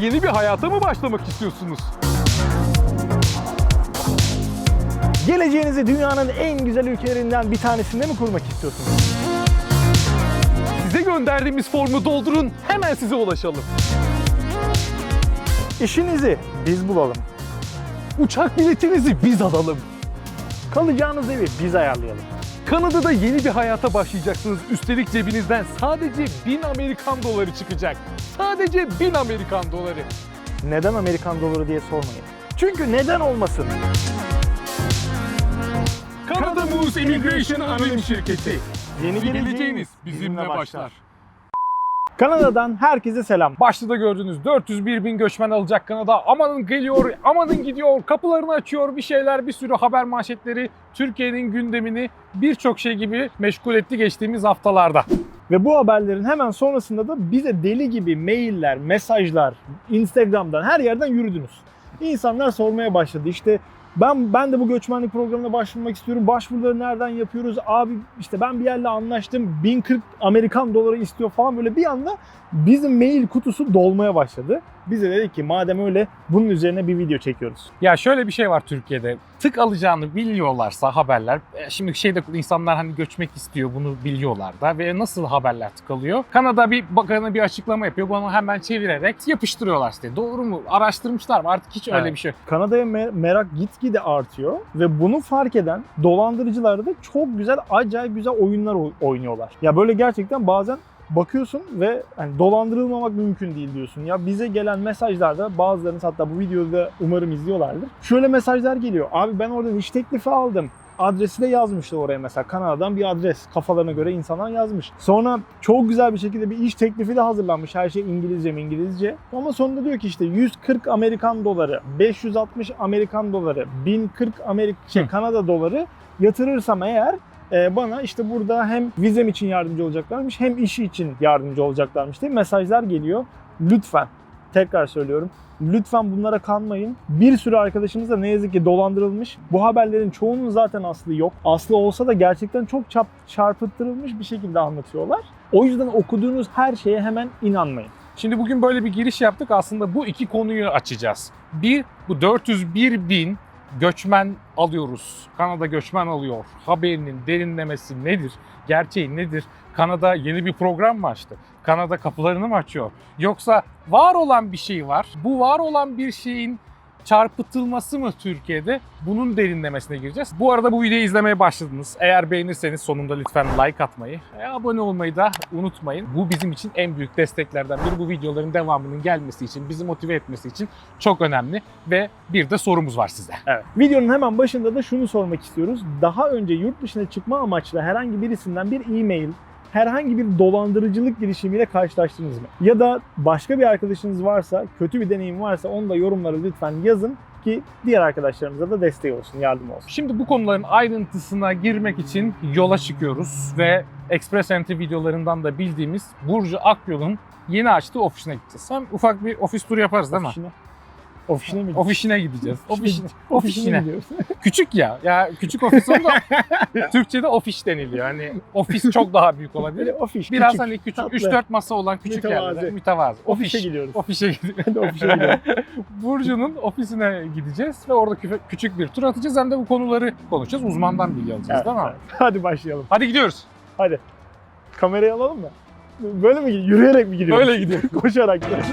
yeni bir hayata mı başlamak istiyorsunuz? Geleceğinizi dünyanın en güzel ülkelerinden bir tanesinde mi kurmak istiyorsunuz? Size gönderdiğimiz formu doldurun, hemen size ulaşalım. İşinizi biz bulalım. Uçak biletinizi biz alalım. Kalacağınız evi biz ayarlayalım. Kanada'da yeni bir hayata başlayacaksınız. Üstelik cebinizden sadece 1000 Amerikan doları çıkacak. Sadece 1000 Amerikan doları. Neden Amerikan doları diye sormayın. Çünkü neden olmasın? Kanada Moose Immigration Anonim Şirketi. Yeni Geleceğiniz bizimle başlar. Kanada'dan herkese selam. Başta da gördüğünüz 401 bin göçmen alacak Kanada. Amanın geliyor, amanın gidiyor, kapılarını açıyor bir şeyler, bir sürü haber manşetleri Türkiye'nin gündemini birçok şey gibi meşgul etti geçtiğimiz haftalarda. Ve bu haberlerin hemen sonrasında da bize deli gibi mailler, mesajlar, Instagram'dan her yerden yürüdünüz. İnsanlar sormaya başladı. İşte ben ben de bu göçmenlik programına başvurmak istiyorum. Başvuruları nereden yapıyoruz? Abi işte ben bir yerle anlaştım. 1040 Amerikan doları istiyor falan böyle bir anda bizim mail kutusu dolmaya başladı. Biz de dedik ki madem öyle bunun üzerine bir video çekiyoruz. Ya şöyle bir şey var Türkiye'de. Tık alacağını biliyorlarsa haberler. e, Şimdi şeyde insanlar hani göçmek istiyor bunu biliyorlar da ve nasıl haberler tık alıyor? Kanada bir bakanı bir açıklama yapıyor. Bunu hemen çevirerek yapıştırıyorlar işte. Doğru mu? Araştırmışlar mı? Artık hiç öyle Evet. bir şey. Kanada'ya me- merak gitgide artıyor ve bunu fark eden dolandırıcılar da çok güzel acayip güzel oyunlar oy- oynuyorlar. Ya böyle gerçekten bazen bakıyorsun ve hani dolandırılmamak mümkün değil diyorsun. Ya bize gelen mesajlarda bazılarınız hatta bu videoyu da umarım izliyorlardır. Şöyle mesajlar geliyor. Abi ben oradan iş teklifi aldım. Adresi de yazmışlar oraya mesela. Kanada'dan bir adres. Kafalarına göre insanlar yazmış. Sonra çok güzel bir şekilde bir iş teklifi de hazırlanmış. Her şey İngilizce mi İngilizce. Ama sonunda diyor ki işte 140 Amerikan doları, 560 Amerikan doları, 1040 Amerik şey. Kanada doları yatırırsam eğer bana işte burada hem vizem için yardımcı olacaklarmış hem işi için yardımcı olacaklarmış diye mesajlar geliyor. Lütfen tekrar söylüyorum. Lütfen bunlara kanmayın. Bir sürü arkadaşımız da ne yazık ki dolandırılmış. Bu haberlerin çoğunun zaten aslı yok. Aslı olsa da gerçekten çok çap, çarpıttırılmış bir şekilde anlatıyorlar. O yüzden okuduğunuz her şeye hemen inanmayın. Şimdi bugün böyle bir giriş yaptık. Aslında bu iki konuyu açacağız. Bir, bu 401 bin göçmen alıyoruz. Kanada göçmen alıyor. Haberinin derinlemesi nedir? Gerçeği nedir? Kanada yeni bir program mı açtı? Kanada kapılarını mı açıyor? Yoksa var olan bir şey var. Bu var olan bir şeyin çarpıtılması mı Türkiye'de? Bunun derinlemesine gireceğiz. Bu arada bu videoyu izlemeye başladınız. Eğer beğenirseniz sonunda lütfen like atmayı, e, abone olmayı da unutmayın. Bu bizim için en büyük desteklerden biri. Bu videoların devamının gelmesi için, bizi motive etmesi için çok önemli. Ve bir de sorumuz var size. Evet. Videonun hemen başında da şunu sormak istiyoruz. Daha önce yurt dışına çıkma amaçlı herhangi birisinden bir e-mail, herhangi bir dolandırıcılık girişimiyle karşılaştınız mı? Ya da başka bir arkadaşınız varsa, kötü bir deneyim varsa onu da yorumlara lütfen yazın ki diğer arkadaşlarımıza da destek olsun, yardım olsun. Şimdi bu konuların ayrıntısına girmek için yola çıkıyoruz ve Express Entry videolarından da bildiğimiz Burcu Akyol'un yeni açtığı ofisine gideceğiz. Hem ufak bir ofis turu yaparız değil mi? Ofisine. Ofisine mi? Ofisine gideceğiz. Ofisine. gidiyoruz. Küçük ya. Ya küçük ofis onda Türkçe'de ofis deniliyor. Hani ofis çok daha büyük olabilir. Böyle ofis, Biraz küçük, hani küçük tatlı. 3-4 masa olan küçük Mütevazı. yerler. Mütevazı. Ofise Ofis. gidiyoruz. Ofise gidiyoruz. Ben de gidiyorum. Burcu'nun ofisine gideceğiz ve orada küçük bir tur atacağız. Hem de bu konuları konuşacağız. Uzmandan bilgi alacağız Evet, değil mi? evet. Hadi başlayalım. Hadi gidiyoruz. Hadi. Kamerayı alalım mı? Böyle mi? Yürüyerek mi gidiyoruz? Öyle gidiyoruz. Koşarak gidiyoruz.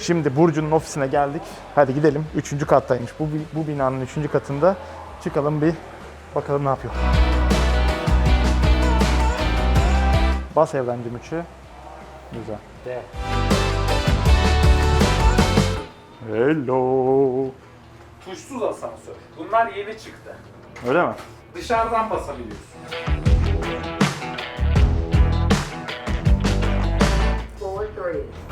Şimdi Burcu'nun ofisine geldik. Hadi gidelim. Üçüncü kattaymış. Bu, bu binanın üçüncü katında. Çıkalım bir bakalım ne yapıyor. Bas evlendim üçü. Güzel. De. Hello. Tuşsuz asansör. Bunlar yeni çıktı. Öyle mi? Dışarıdan basabiliyorsun. Floor 3.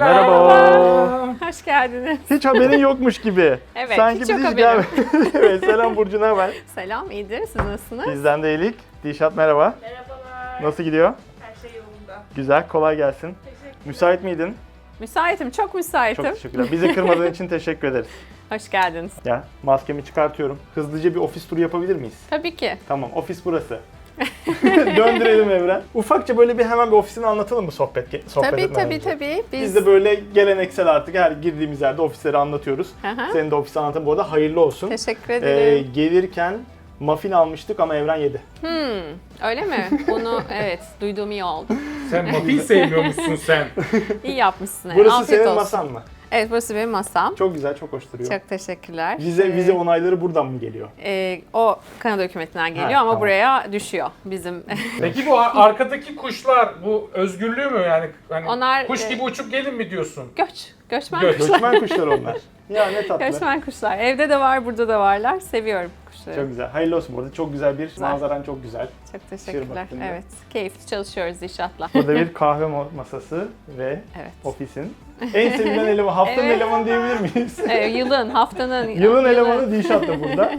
Selam. Merhaba. Hoş geldiniz. Hiç haberin yokmuş gibi. Evet, Sanki hiç biz yok hiç haberim. gel- evet, selam Burcu ne haber? Selam, iyidir. Siz nasılsınız? Bizden de iyilik. Dişat merhaba. Merhabalar. Nasıl gidiyor? Her şey yolunda. Güzel, kolay gelsin. Teşekkür Müsait miydin? Müsaitim, çok müsaitim. Çok teşekkürler. Bizi kırmadığın için teşekkür ederiz. Hoş geldiniz. Ya maskemi çıkartıyorum. Hızlıca bir ofis turu yapabilir miyiz? Tabii ki. Tamam, ofis burası. Döndürelim Evren. Ufakça böyle bir hemen bir ofisini anlatalım mı sohbet sohbet tabii etmeden tabii önce? tabii. Biz, Biz de böyle geleneksel artık her girdiğimiz yerde ofisleri anlatıyoruz. Hı. Senin de ofisi anlatın. Bu arada hayırlı olsun. Teşekkür Ee, ederim. gelirken muffin almıştık ama Evren yedi. Hmm, öyle mi? Bunu evet, duyduğum iyi oldu. Sen muffin sevmiyormuşsun sen. İyi yapmışsın. Burası Afiyet senin olsun. masan mı? Evet, burası benim masam. Çok güzel, çok hoş duruyor. Çok teşekkürler. Vize, Ee, vize onayları buradan mı geliyor? e, o Kanada hükümetinden geliyor Ha, ama tamam. buraya düşüyor bizim. Peki bu ar- arkadaki kuşlar bu özgürlüğü mü yani? Hani Onlar, kuş e, gibi uçup gelin mi diyorsun? Göç, göçmen Göç. kuşlar. Göçmen kuşlar onlar. Ya ne tatlı. Göçmen kuşlar. Evde de var, burada da varlar. Seviyorum kuşları. Çok güzel. Hayırlı olsun burada. Çok güzel bir Güzel. manzaran çok güzel. Çok teşekkürler. Evet, keyifli çalışıyoruz inşallah. Burada bir kahve masası ve Evet. ofisin. En sevilen eleman, haftanın Evet. elemanı diyebilir miyiz? Ee, yılın, haftanın... Yılın elemanı Dişat da burada.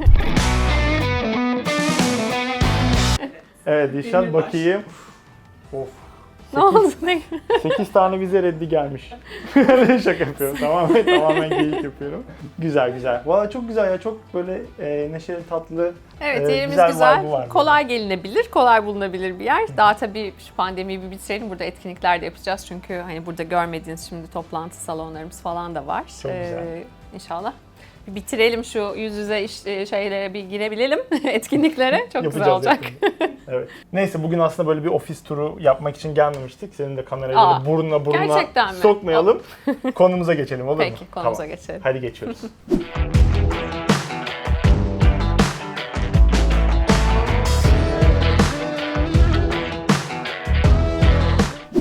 Evet Dişat bakayım. Of. Ne oldu? Ne? 8 tane vize reddi gelmiş. Şaka yapıyorum. Tamamen, tamamen geyik yapıyorum. Güzel güzel. Valla çok güzel ya. Çok böyle e, neşeli, tatlı. Evet, e, yerimiz güzel. güzel. vibe'ı var kolay gelinebilir, kolay bulunabilir bir yer. Daha tabii şu pandemiyi bir bitirelim. Burada etkinlikler de yapacağız. Çünkü hani burada görmediğiniz şimdi toplantı salonlarımız falan da var. Çok güzel. İnşallah. Bir bitirelim şu yüz yüze iş, e, şeylere bir girebilelim etkinliklere. Çok güzel olacak. evet. Neyse bugün aslında böyle bir ofis turu yapmak için gelmemiştik. Senin de kamerayı Aa, böyle burnuna burnuna sokmayalım. Konumuza geçelim olur mu? Peki, konumuza Tamam. geçelim. Hadi geçiyoruz.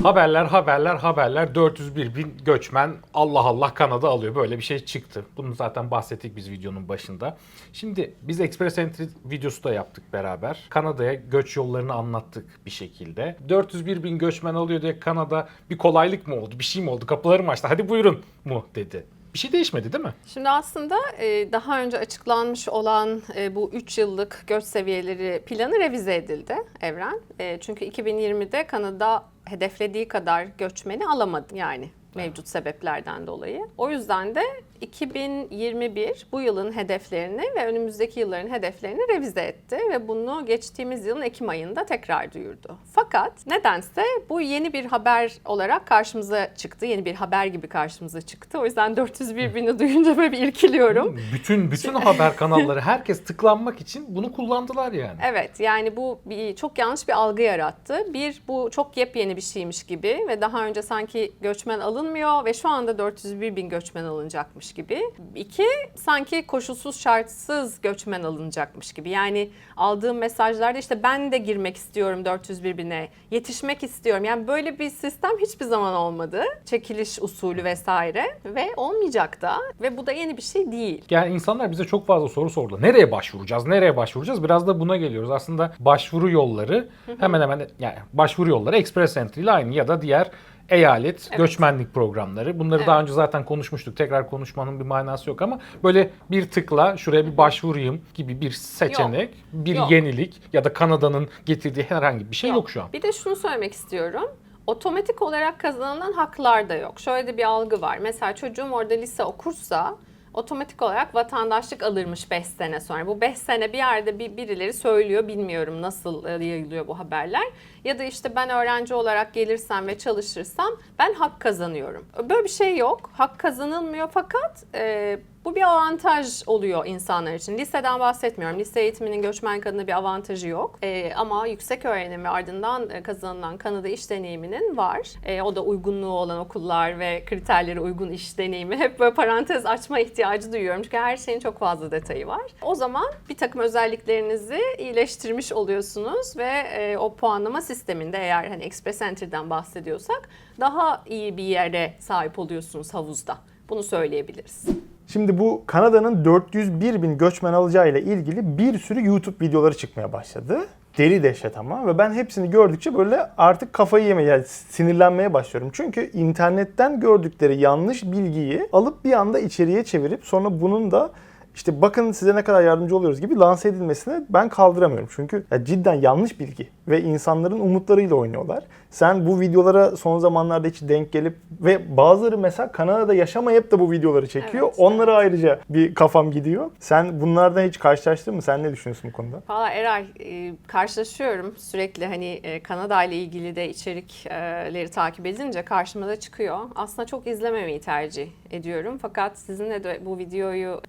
Haberler, haberler, haberler. 401 bin göçmen Allah Allah Kanada alıyor. Böyle bir şey çıktı. Bunu zaten bahsettik biz videonun başında. Şimdi biz Express Entry videosu da yaptık beraber. Kanada'ya göç yollarını anlattık bir şekilde. 401 bin göçmen alıyor diye Kanada bir kolaylık mı oldu? Bir şey mi oldu? Kapıları mı açtı? Hadi buyurun mu dedi. Bir şey değişmedi değil mi? Şimdi aslında e, daha önce açıklanmış olan e, bu 3 yıllık göç seviyeleri planı revize edildi Evren. E, Çünkü 2020'de Kanada hedeflediği kadar göçmeni alamadı yani mevcut sebeplerden dolayı. O yüzden de 2021 bu yılın hedeflerini ve önümüzdeki yılların hedeflerini revize etti ve bunu geçtiğimiz yılın Ekim ayında tekrar duyurdu. Fakat nedense bu yeni bir haber olarak karşımıza çıktı. Yeni bir haber gibi karşımıza çıktı. O yüzden 401 bini duyunca böyle bir irkiliyorum. Bütün bütün haber kanalları herkes tıklanmak için bunu kullandılar yani. Evet yani bu bir, çok yanlış bir algı yarattı. Bir bu çok yepyeni bir şeymiş gibi ve daha önce sanki göçmen alınmıyor ve şu anda 401 bin göçmen alınacakmış gibi. İki sanki koşulsuz şartsız göçmen alınacakmış gibi. Yani aldığım mesajlarda işte ben de girmek istiyorum 401 bine, yetişmek istiyorum. Yani böyle bir sistem hiçbir zaman olmadı. Çekiliş usulü vesaire ve olmayacak da ve bu da yeni bir şey değil. Yani insanlar bize çok fazla soru sordu. Nereye başvuracağız? Nereye başvuracağız? Biraz da buna geliyoruz. Aslında başvuru yolları hemen hemen yani başvuru yolları Express Entry ile aynı ya da diğer eyalet göçmenlik programları. Bunları Evet. daha önce zaten konuşmuştuk. Tekrar konuşmanın bir manası yok ama böyle bir tıkla şuraya bir başvurayım gibi bir seçenek, bir Yok. yenilik ya da Kanada'nın getirdiği herhangi bir şey yok, Yok. şu an. Bir de şunu söylemek istiyorum. Otomatik olarak kazanılan haklar da yok. Şöyle de bir algı var. Mesela çocuğum orada lise okursa otomatik olarak vatandaşlık alırmış 5 sene sonra. Bu 5 sene bir yerde bir birileri söylüyor. Bilmiyorum nasıl e, yayılıyor bu haberler. Ya da işte ben öğrenci olarak gelirsem ve çalışırsam ben hak kazanıyorum. Böyle bir şey yok. Hak kazanılmıyor fakat e, bu bir avantaj oluyor insanlar için. Liseden bahsetmiyorum. Lise eğitiminin göçmen kadına bir avantajı yok. Ee, ama yüksek öğrenim ve ardından e, kazanılan Kanada iş deneyiminin var. Ee, o da uygunluğu olan okullar ve kriterlere uygun iş deneyimi. Hep böyle parantez açma ihtiyacı duyuyorum. Çünkü her şeyin çok fazla detayı var. O zaman bir takım özelliklerinizi iyileştirmiş oluyorsunuz ve e, o puanlama sisteminde eğer hani Express Entry'den bahsediyorsak daha iyi bir yere sahip oluyorsunuz havuzda. Bunu söyleyebiliriz. Şimdi bu Kanada'nın 401 bin göçmen alacağı ile ilgili bir sürü YouTube videoları çıkmaya başladı. deli dehşet ama ve ben hepsini gördükçe böyle artık kafayı yemeye yani sinirlenmeye başlıyorum. Çünkü internetten gördükleri yanlış bilgiyi alıp bir anda içeriye çevirip sonra bunun da işte bakın size ne kadar yardımcı oluyoruz gibi lanse edilmesini ben kaldıramıyorum. Çünkü ya cidden yanlış bilgi ve insanların umutlarıyla oynuyorlar. Sen bu videolara son zamanlarda hiç denk gelip ve bazıları mesela Kanada'da yaşamayıp da bu videoları çekiyor. Evet, Onlara ayrıca bir kafam gidiyor. Sen bunlardan hiç karşılaştın mı? Sen ne düşünüyorsun bu konuda? Valla Eray e, karşılaşıyorum sürekli hani e, Kanada ile ilgili de içerikleri takip edince karşıma da çıkıyor. Aslında çok izlememeyi tercih ediyorum. Fakat sizinle de bu videoyu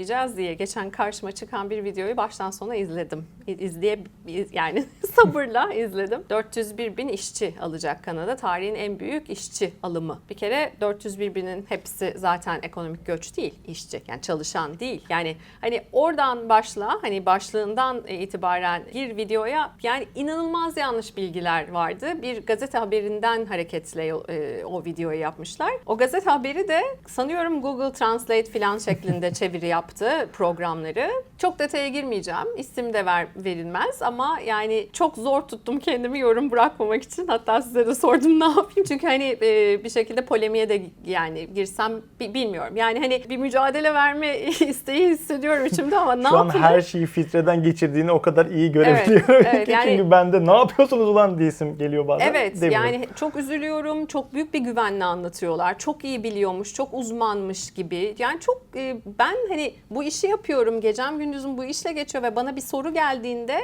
hazırlayacağız diye geçen karşıma çıkan bir videoyu baştan sona izledim. İzleye yani sabırla izledim. 401 bin işçi alacak Kanada. Tarihin en büyük işçi alımı. Bir kere 401 binin hepsi zaten ekonomik göç değil işçi. Yani çalışan değil. Yani hani oradan başla hani başlığından itibaren gir videoya yani inanılmaz yanlış bilgiler vardı. Bir gazete haberinden hareketle e, o videoyu yapmışlar. O gazete haberi de sanıyorum Google Translate falan şeklinde çeviri yaptı programları. Çok detaya girmeyeceğim. İsim de ver, verilmez ama yani çok zor tuttum kendimi yorum bırakmamak için. Hatta size de sordum ne yapayım. Çünkü hani e, bir şekilde polemiğe de yani girsem bi- bilmiyorum. Yani hani bir mücadele verme isteği hissediyorum içimde ama ne Şu an yapayım? her şeyi filtreden geçirdiğini o kadar iyi görebiliyorum evet, ki yani- çünkü bende ne yapıyorsunuz ulan diyesim geliyor bazen. Evet demiyorum. yani çok üzülüyorum. Çok büyük bir güvenle anlatıyorlar. Çok iyi biliyormuş, çok uzmanmış gibi. Yani çok e, ben hani bu işi yapıyorum. Gecem gündüzüm bu işle geçiyor ve bana bir soru geldiğinde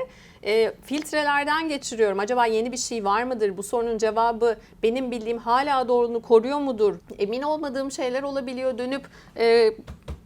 e, filtrelerden geçiriyorum. Acaba yeni bir şey var mıdır? Bu sorunun cevabı benim bildiğim hala doğruluğunu koruyor mudur? Emin olmadığım şeyler olabiliyor. Dönüp e,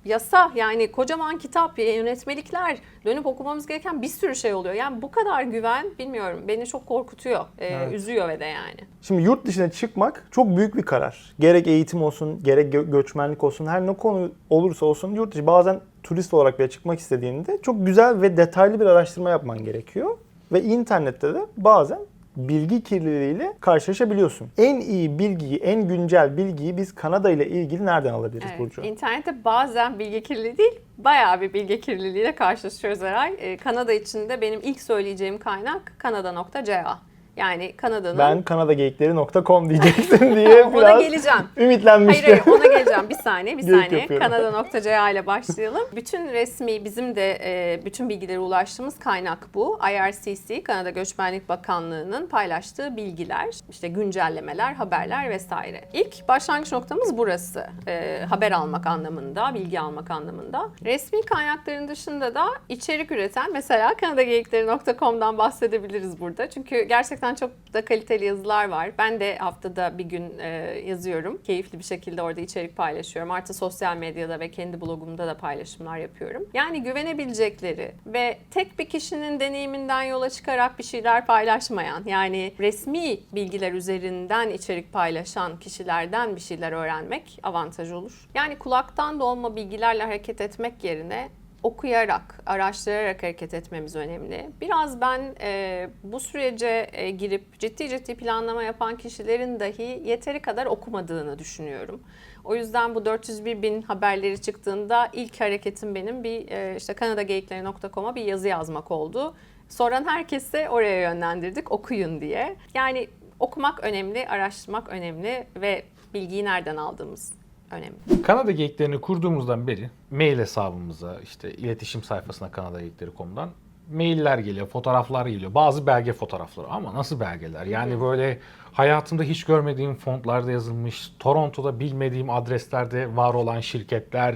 yasa yani kocaman kitap, yönetmelikler dönüp okumamız gereken bir sürü şey oluyor. Yani bu kadar güven bilmiyorum beni çok korkutuyor, e, Evet. üzüyor ve de yani. Şimdi yurt dışına çıkmak çok büyük bir karar. Gerek eğitim olsun, gerek gö- göçmenlik olsun, her ne konu olursa olsun yurt dışı bazen turist olarak bile çıkmak istediğinde çok güzel ve detaylı bir araştırma yapman gerekiyor. Ve internette de bazen bilgi kirliliğiyle karşılaşabiliyorsun. En iyi bilgiyi, en güncel bilgiyi biz Kanada ile ilgili nereden alabiliriz Evet, Burcu? İnternette bazen bilgi kirliliği değil, bayağı bir bilgi kirliliğiyle karşılaşıyoruz Eray. Ee, Kanada içinde benim ilk söyleyeceğim kaynak kanada.ca. Yani Kanada'nın... Ben kanadageyikleri.com diyeceksin diye ona biraz geleceğim. ümitlenmiştim. Hayır hayır ona geleceğim. Bir saniye bir Geyik saniye. Kanada.ca ile başlayalım. Bütün resmi bizim de e, bütün bilgilere ulaştığımız kaynak bu. IRCC Kanada Göçmenlik Bakanlığı'nın paylaştığı bilgiler, işte güncellemeler, haberler vesaire. İlk başlangıç noktamız burası. E, haber almak anlamında, bilgi almak anlamında. Resmi kaynakların dışında da içerik üreten mesela kanadageyikleri.com'dan bahsedebiliriz burada. Çünkü gerçekten çok da kaliteli yazılar var. Ben de haftada bir gün e, yazıyorum. Keyifli bir şekilde orada içerik paylaşıyorum. Artı sosyal medyada ve kendi blogumda da paylaşımlar yapıyorum. Yani güvenebilecekleri ve tek bir kişinin deneyiminden yola çıkarak bir şeyler paylaşmayan, yani resmi bilgiler üzerinden içerik paylaşan kişilerden bir şeyler öğrenmek avantaj olur. Yani kulaktan dolma bilgilerle hareket etmek yerine okuyarak, araştırarak hareket etmemiz önemli. Biraz ben e, bu sürece e, girip ciddi ciddi planlama yapan kişilerin dahi yeteri kadar okumadığını düşünüyorum. O yüzden bu 401 bin haberleri çıktığında ilk hareketim benim bir e, işte kanadageyikleri.com'a bir yazı yazmak oldu. Soran herkese oraya yönlendirdik okuyun diye. Yani okumak önemli, araştırmak önemli ve bilgiyi nereden aldığımız önemli. Kanada Geyiklerini kurduğumuzdan beri mail hesabımıza işte iletişim sayfasına kanadageyikleri.com'dan mailler geliyor, fotoğraflar geliyor. Bazı belge fotoğrafları ama nasıl belgeler? Yani böyle hayatımda hiç görmediğim fontlarda yazılmış, Toronto'da bilmediğim adreslerde var olan şirketler.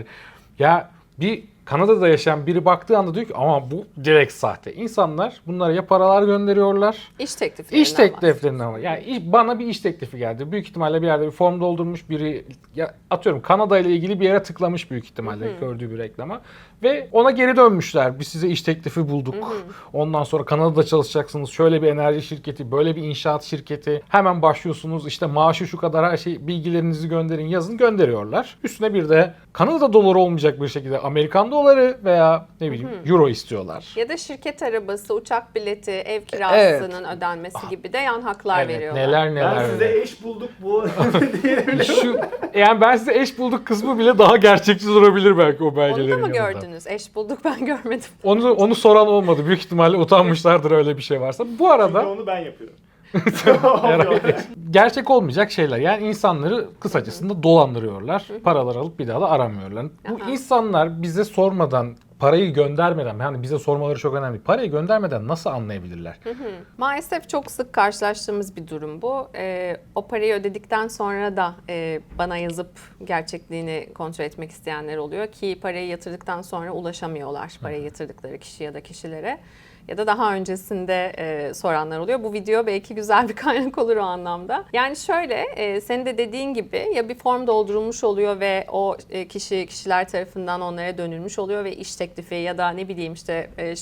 Ya bir Kanada'da yaşayan biri baktığı anda diyor ki ama bu direkt sahte. İnsanlar bunlara ya paralar gönderiyorlar İş tekliflerinden İş tekliflerinden var. Yani iş- bana bir iş teklifi geldi. Büyük ihtimalle bir yerde bir form doldurmuş biri ya atıyorum Kanada ile ilgili bir yere tıklamış büyük ihtimalle gördüğü bir reklama ve ona geri dönmüşler. Biz size iş teklifi bulduk. Ondan sonra Kanada'da çalışacaksınız. Şöyle bir enerji şirketi, böyle bir inşaat şirketi. Hemen başlıyorsunuz. İşte maaşı şu kadar her şey bilgilerinizi gönderin, yazın gönderiyorlar. Üstüne bir de Kanada doları olmayacak bir şekilde Amerikan doları veya ne bileyim euro istiyorlar. Ya da şirket arabası, uçak bileti, ev kirasının ödenmesi gibi de yan haklar Evet, veriyorlar. neler neler. Ben size eş bulduk bu diyebilirim. şu Yani ben size eş bulduk kısmı bile daha gerçekçi durabilir belki o Onu belgelerin da mı yanında. gördünüz? Eş bulduk ben görmedim. Onu, onu soran olmadı. Büyük ihtimalle utanmışlardır öyle bir şey varsa. Bu arada onu ben yapıyorum. Gerçek olmayacak şeyler. Yani insanları kısacasında dolandırıyorlar. Paralar alıp bir daha da aramıyorlar. Bu Aha. insanlar bize sormadan parayı göndermeden yani bize sormaları çok önemli. Parayı göndermeden nasıl anlayabilirler? Maalesef çok sık karşılaştığımız bir durum bu. Ee, o parayı ödedikten sonra da e, bana yazıp gerçekliğini kontrol etmek isteyenler oluyor ki parayı yatırdıktan sonra ulaşamıyorlar parayı yatırdıkları kişi ya da kişilere. Ya da daha öncesinde e, soranlar oluyor. Bu video belki güzel bir kaynak olur o anlamda. Yani şöyle, e, senin de dediğin gibi ya bir form doldurulmuş oluyor ve o e, kişi kişiler tarafından onlara dönülmüş oluyor ve iş teklifi ya da ne bileyim işte e,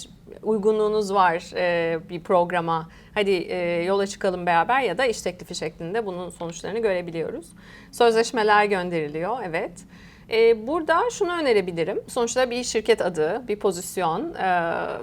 uygunluğunuz var e, bir programa. Hadi e, yola çıkalım beraber ya da iş teklifi şeklinde bunun sonuçlarını görebiliyoruz. Sözleşmeler gönderiliyor, evet. E, burada şunu önerebilirim. Sonuçta bir şirket adı, bir pozisyon e,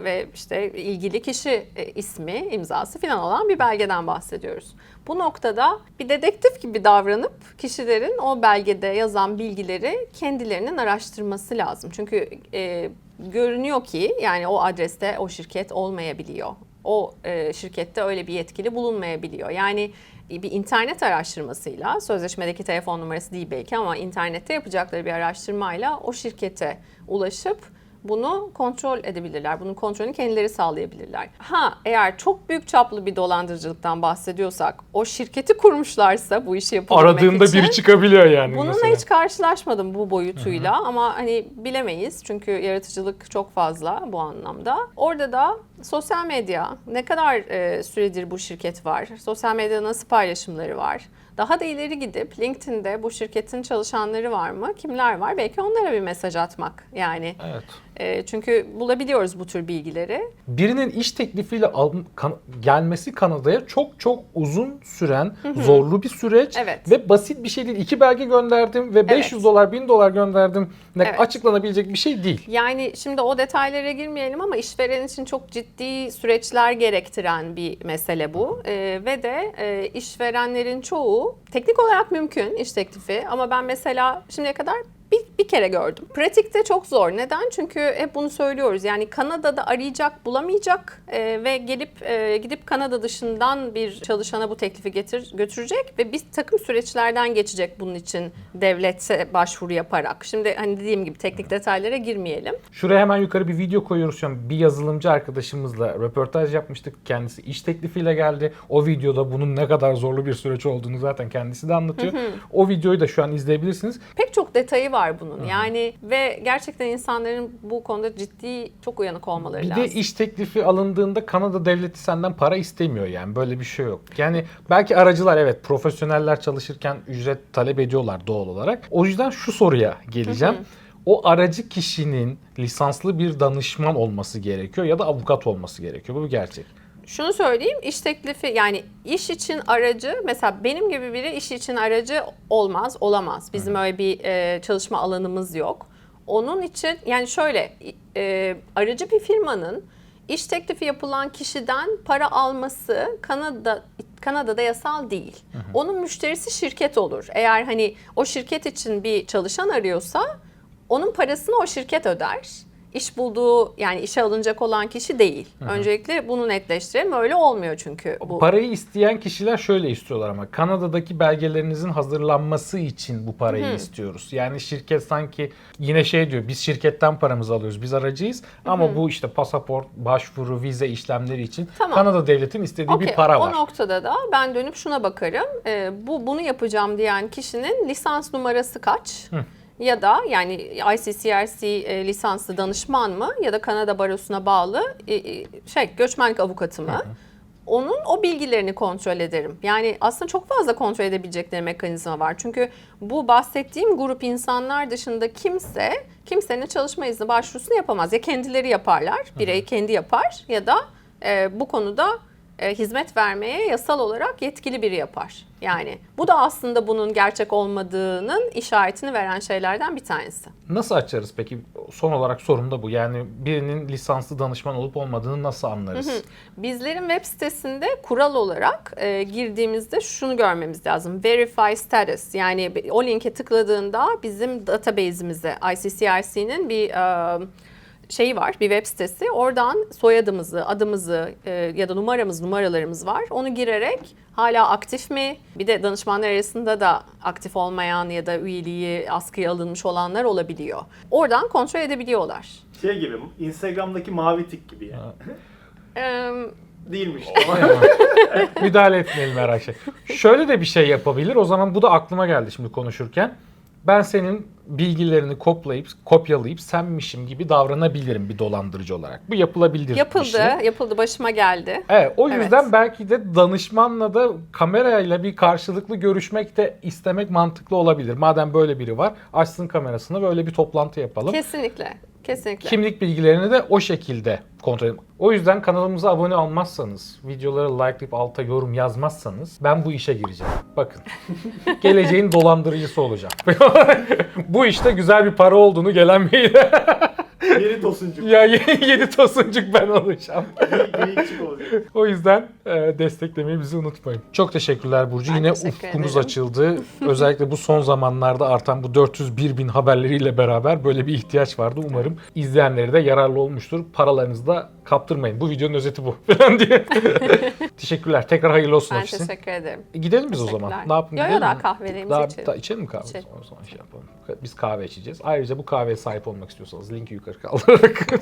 ve işte ilgili kişi e, ismi, imzası falan olan bir belgeden bahsediyoruz. Bu noktada bir dedektif gibi davranıp kişilerin o belgede yazan bilgileri kendilerinin araştırması lazım. Çünkü e, görünüyor ki yani o adreste o şirket olmayabiliyor. O şirkette öyle bir yetkili bulunmayabiliyor. Yani bir internet araştırmasıyla, sözleşmedeki telefon numarası değil belki ama internette yapacakları bir araştırmayla o şirkete ulaşıp bunu kontrol edebilirler. Bunun kontrolünü kendileri sağlayabilirler. Ha eğer çok büyük çaplı bir dolandırıcılıktan bahsediyorsak, o şirketi kurmuşlarsa bu işi yapabilmek Aradığında için... biri çıkabiliyor yani Bununla mesela. hiç karşılaşmadım bu boyutuyla ama hani bilemeyiz çünkü yaratıcılık çok fazla bu anlamda. Orada da sosyal medya ne kadar e, süredir bu şirket var? Sosyal medyada nasıl paylaşımları var? Daha da ileri gidip LinkedIn'de bu şirketin çalışanları var mı? Kimler var? Belki onlara bir mesaj atmak yani. Evet. E, çünkü bulabiliyoruz bu tür bilgileri. Birinin iş teklifiyle al- kan- gelmesi Kanada'ya çok çok uzun süren zorlu bir süreç Evet. ve basit bir şey değil. İki belge gönderdim ve 500 dolar 1000 dolar gönderdim. Ne Evet. açıklanabilecek bir şey değil. Yani şimdi o detaylara girmeyelim ama işveren için çok ciddi süreçler gerektiren bir mesele bu. Ee, ve de e, işverenlerin çoğu teknik olarak mümkün iş teklifi ama ben mesela şimdiye kadar bir, bir kere gördüm. Pratikte çok zor. Neden? Çünkü hep bunu söylüyoruz. Yani Kanada'da arayacak, bulamayacak e, ve gelip e, gidip Kanada dışından bir çalışana bu teklifi getir, götürecek ve bir takım süreçlerden geçecek bunun için devlete başvuru yaparak. Şimdi hani dediğim gibi teknik detaylara girmeyelim. Şuraya hemen yukarı bir video koyuyoruz şu an. Bir yazılımcı arkadaşımızla röportaj yapmıştık. Kendisi iş teklifiyle geldi. O videoda bunun ne kadar zorlu bir süreç olduğunu zaten kendisi de anlatıyor. O videoyu da şu an izleyebilirsiniz. Pek çok detayı var bunun. Yani ve gerçekten insanların bu konuda ciddi çok uyanık olmaları Bir lazım. de iş teklifi alındığında Kanada devleti senden para istemiyor yani böyle bir şey yok. Yani belki aracılar evet profesyoneller çalışırken ücret talep ediyorlar doğal olarak. O yüzden şu soruya geleceğim. O aracı kişinin lisanslı bir danışman olması gerekiyor ya da avukat olması gerekiyor. Bu bir gerçek. Şunu söyleyeyim, iş teklifi yani iş için aracı mesela benim gibi biri iş için aracı olmaz, olamaz. Bizim öyle bir e, çalışma alanımız yok. Onun için yani şöyle e, aracı bir firmanın iş teklifi yapılan kişiden para alması Kanada Kanada'da yasal değil. Onun müşterisi şirket olur. Eğer hani o şirket için bir çalışan arıyorsa onun parasını o şirket öder. İş bulduğu yani işe alınacak olan kişi değil. Öncelikle bunu netleştirelim. Öyle olmuyor çünkü bu. Parayı isteyen kişiler şöyle istiyorlar ama Kanada'daki belgelerinizin hazırlanması için bu parayı istiyoruz. Yani şirket sanki yine şey diyor biz şirketten paramızı alıyoruz biz aracıyız ama bu işte pasaport, başvuru, vize işlemleri için Tamam. Kanada devletin istediği Okey, bir para var. O noktada da ben dönüp şuna bakarım. Ee, bu bunu yapacağım diyen kişinin lisans numarası kaç? Ya da yani ICCRC e, lisanslı danışman mı ya da Kanada Barosu'na bağlı e, e, şey göçmenlik avukatı mı? Onun o bilgilerini kontrol ederim. Yani aslında çok fazla kontrol edebilecekleri mekanizma var. Çünkü bu bahsettiğim grup insanlar dışında kimse kimsenin çalışma izni başvurusunu yapamaz. Ya kendileri yaparlar, birey kendi yapar ya da e, bu konuda e, hizmet vermeye yasal olarak yetkili biri yapar. Yani bu da aslında bunun gerçek olmadığının işaretini veren şeylerden bir tanesi. Nasıl açarız peki? Son olarak sorum da bu. Yani birinin lisanslı danışman olup olmadığını nasıl anlarız? Bizlerin web sitesinde kural olarak e, girdiğimizde şunu görmemiz lazım. Verify status yani o linke tıkladığında bizim database'imize ICCIC'nin bir e, şeyi var, bir web sitesi. Oradan soyadımızı, adımızı e, ya da numaramız, numaralarımız var. Onu girerek hala aktif mi? Bir de danışmanlar arasında da aktif olmayan ya da üyeliği askıya alınmış olanlar olabiliyor. Oradan kontrol edebiliyorlar. Şey gibi Instagram'daki mavi tik gibi yani. Eee Değilmiş. Müdahale etmeyelim her şey. Şöyle de bir şey yapabilir. O zaman bu da aklıma geldi şimdi konuşurken. Ben senin bilgilerini kopyalayıp kopyalayıp senmişim gibi davranabilirim bir dolandırıcı olarak. Bu yapılabilir bir Yapıldı, şey. yapıldı, başıma geldi. Evet, o Evet. yüzden belki de danışmanla da kamerayla bir karşılıklı görüşmek de istemek mantıklı olabilir. Madem böyle biri var, açsın kamerasını böyle bir toplantı yapalım. Kesinlikle, kesinlikle. Kimlik bilgilerini de o şekilde kontrol edelim. O yüzden kanalımıza abone olmazsanız, videoları likelayıp alta yorum yazmazsanız ben bu işe gireceğim. Bakın. Geleceğin dolandırıcısı olacağım. bu işte güzel bir para olduğunu gelen mail. Yeni tosuncuk. ya yedi tosuncuk ben olacağım. Geyikçik olacak. O yüzden e, desteklemeyi bizi unutmayın. Çok teşekkürler Burcu. Ben Yine teşekkür ufkumuz ederim. açıldı. Özellikle bu son zamanlarda artan bu 401 bin haberleriyle beraber böyle bir ihtiyaç vardı. Umarım izleyenleri de yararlı olmuştur. Paralarınızı da kaptırmayın. Bu videonun özeti bu falan diye. Teşekkürler. Tekrar hayırlı olsun ben ofisin. teşekkür ederim. E, Gidelim biz o zaman. Ne yapalım? Yo, yo, gidelim daha mi? kahvelerimizi daha, içelim. daha içelim mi kahve? İçelim. O zaman şey yapalım. Biz kahve içeceğiz. Ayrıca bu kahveye sahip olmak istiyorsanız linki yukarı kaldırarak